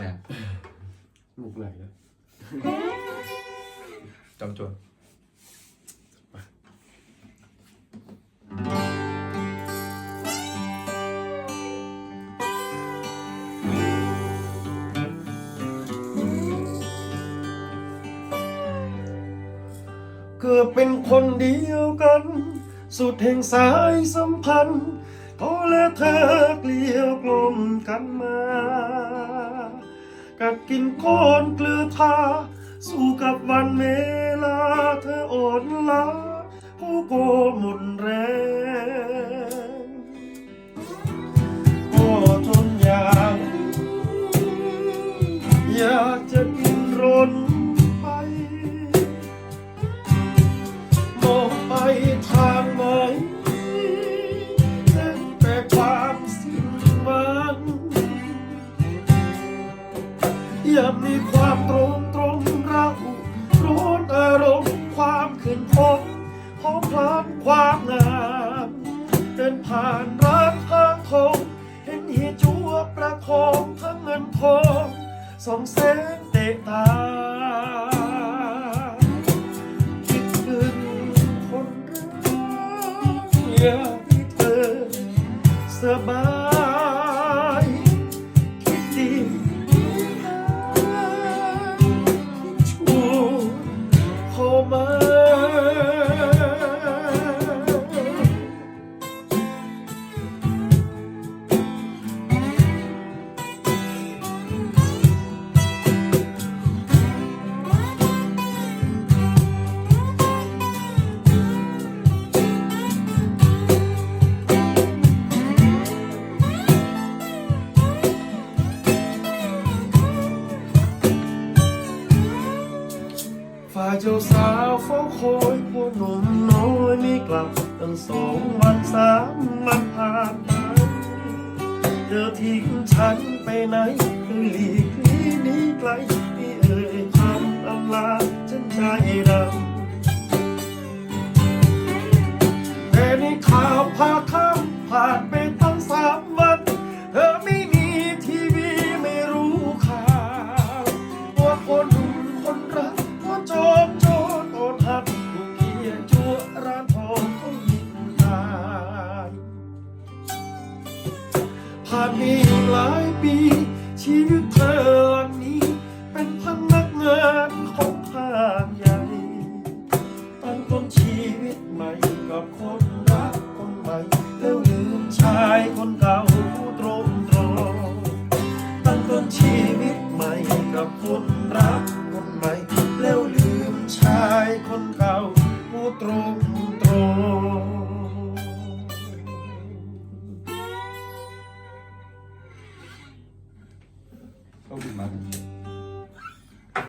ไหนมุกไหนนะจอมโจรเกิดเป็นคนเดียวกัน สุดแห่งสายสัมพันธ์เขาและเธอเกลียวกลมกันมา กัดกินก้อนเกลือทา สู้กับวันเวลาเธออ่อนล้าผู้โก ยามีความตรงตรงเราร้อนอารมณ์ความขึ้นพบพบพลานความงามเดินผ่านร้านห้างทองเห็นเฮียจัวประคองทั้งเงินทองสองแสนเตะตาคิดถึงคนรักอยากให้เธอสบาย ฝ่ายเจ้าสาวเฝ้าคอยพวกหนุ่มน้อยไม่กลับตั้งสองวันสามวันผ่านไปเธอทิ้งฉันไปไหนเธอหลีกลี่หนีไกลที่เอ่ยคำอำลาฉันใจดำแต่ในข่าวพาข้ามผ่านไป ผ่านมีหลายปี ชีวิตเธอวันนี้ เป็นพนักงานของห้างใหญ่ตั้งต้นชีวิตใหม่กับคนรักคนใหม่แล้วลืมชายคนเก่าผู้ตรงตรงตั้งต้นชีวิตใหม่กับคนรักคนใหม่แล้วลืมชายคนเก่าผู้ตรงตรง ก็บินมา